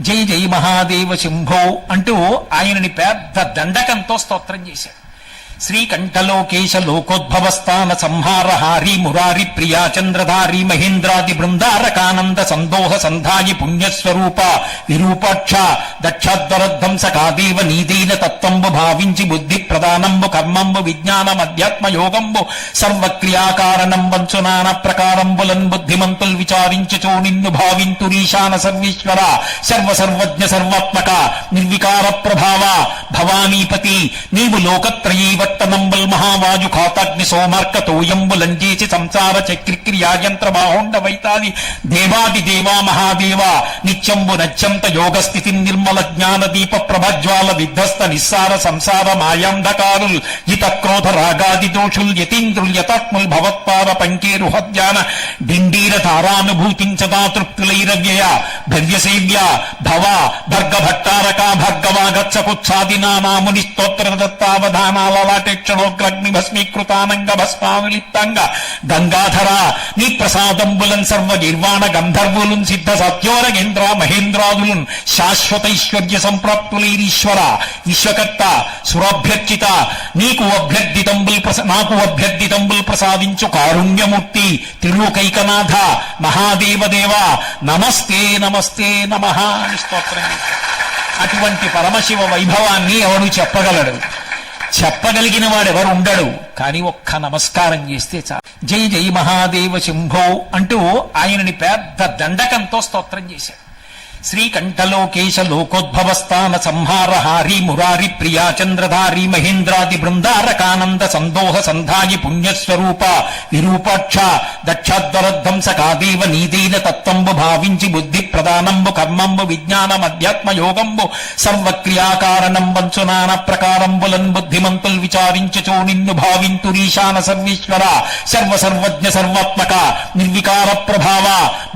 జై జై మహాదేవ శంభో అంటూ ఆయనని పెద్ద దండకంతో స్తోత్రం చేశాడు శ్రీకంఠలోకేశ లోకోద్భవస్థాన సంహార హారి మురారి ప్రియా చంద్రధారి మహేంద్రాది బృందారకానంద సందోహ సంధాయి పుణ్యస్వరూప విరూపాక్ష దక్షాద్వరధ్వంస కాదేవ నీదైన తత్వంబు భావించి బుద్ధి ప్రదానంబు కర్మంబు విజ్ఞానం అధ్యాత్మ యోగంబు సర్వక్రియాకారణం వంచు నాన ప్రకారంబులన్ బుద్ధిమంతులు విచారించుచో నిన్ను భావింతురీశాన సర్వేశ్వర సర్వ సర్వజ్ఞ సర్వాత్మక నిర్వికార ప్రభావ భవానీపతి నీవు లోకత్రయీవ లోకత్రయీవర్తనంబుల్ మహావాజు ఖాతాగ్ని సోమార్క తోయంబులంజేసి సంసార చక్రిక్రియాయంత్ర బాహోండ వైతాది దేవాది దేవా మహాదేవ నిత్యంబు నత్యంత యోగస్థితి నిర్మల జ్ఞాన దీప ప్రభజ్వాల విధ్వస్త నిస్సార సంసార మాయాంధకారుల్ ఇత క్రోధ రాగాది దోషుల్ యతీంద్రుల్ యతాత్ముల్ భవత్పాద పంకేరు హద్యాన డిండీర ధారానుభూతించదా తృప్తులైరవ్యయ భవ్యసేవ్య భవ భర్గ భట్టారక భర్గవాగచ్చ కుత్సాదినా నాముని స్తోత్ర దత్తావధానాల లాటేక్షణోగ్రగ్ని భస్మీకృతానంగ భస్మానులిప్తంగ గంగాధర నీ ప్రసాదంబులన్ సర్వ నిర్వాణ గంధర్వులున్ సిద్ధ సత్యోరగేంద్ర మహేంద్రాదులున్ శాశ్వత ఐశ్వర్య సంప్రాప్తులైరీశ్వర విశ్వకర్త సురభ్యర్చిత నీకు అభ్యర్థితంబుల్ ప్రస నాకు అభ్యర్థితంబుల్ ప్రసాదించు కారుణ్యమూర్తి తిరుకైకనాథ మహాదేవదేవ. నమస్తే నమస్తే నమ స్తోత్రం అటువంటి పరమశివ వైభవాన్ని ఎవడు చెప్పగలడు? చెప్పగలిగిన వాడెవరు ఉండడు కానీ ఒక్క నమస్కారం చేస్తే చాలు. జై జై మహాదేవ శంభో అంటూ ఆయనని పెద్ద దండకంతో స్తోత్రం చేశాడు. శ్రీకంఠలోకేశ లోకోద్భవస్థాన సంహార హారి మురారి ప్రియా చంద్రధారి మహేంద్రాది బృందారకానంద సందోహ సంధాయి పుణ్యస్వరూప విరూపాక్ష దక్షాద్వరధ్వంస కాదేవ నీదైన తత్వంబు భావించి బుద్ధి ప్రధానంబు కర్మంబు విజ్ఞానమధ్యాత్మ యోగంబు సర్వక్రియాకారణం వంచు నాన ప్రకారంబులన్ బుద్ధిమంతుల్ విచారించుచో నిన్ను భావింతురీశాన సర్వేశ్వర సర్వ సర్వజ్ఞ సర్వాత్మక నిర్వికార ప్రభావ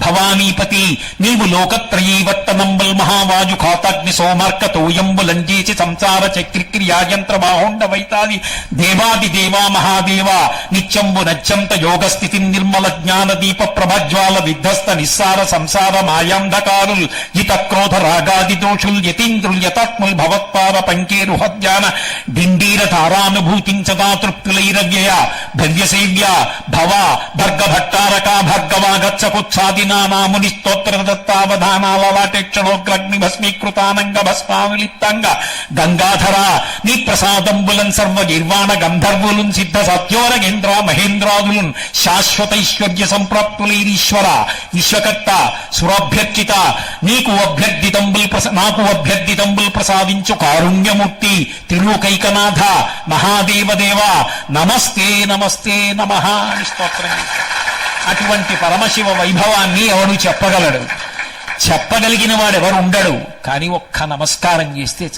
భవానీపతి నీవు లోకత్రయీవ లోకత్రయీవర్తనంబుల్ మహావాజు ఖాతాగ్ని సోమార్క తోయంబులంజేసి సంసార చక్రిక్రియా యంత్ర బాహోండ వైతాది దేవాది దేవా మహాదేవ నిత్యంబు నత్యంత యోగస్థితి నిర్మల జ్ఞాన దీప ప్రభజ్వాల విధ్వస్త నిస్సార సంసార మాయాంధకారుల్ హిత క్రోధ రాగాది దోషుల్ యతీంద్రుల్ యతాత్ముల్ భవత్పాద పంకేరు హద్యాన డిండీర ధారానుభూతించదా తృప్తులైరవ్యయ భవ్యసేవ్య భవ భర్గ భట్టారక భర్గవాగచ్చ కుత్సాదినా నాముని స్తోత్ర దత్తావధానాల లాటేక్షణోగ్రగ్ని భస్మావిలిప్తంగ గంగాధర నీ ప్రసాదంబులన్ సర్వ నిర్వాణ గంధర్వులున్ సిద్ధ సత్యోరగేంద్ర మహేంద్రాదులున్ శాశ్వతైశ్వర్య సంప్రాప్తులైరీశ్వర విశ్వకర్త సురభ్యర్చిత నీకు అభ్యర్థితంబుల్ నాకు అభ్యర్థితంబుల్ ప్రసాదించు కారుణ్యమూర్తి తిరుకైకనాథ. మహాదేవదేవ నమస్తే నమస్తే నమ స్తోత్రం అటువంటి పరమశివ వైభవాన్ని ఎవడు చెప్పగలడు? చెప్పగలిగిన వాడెవరు ఉండడు కానీ ఒక్క నమస్కారం చేస్తే చాలు.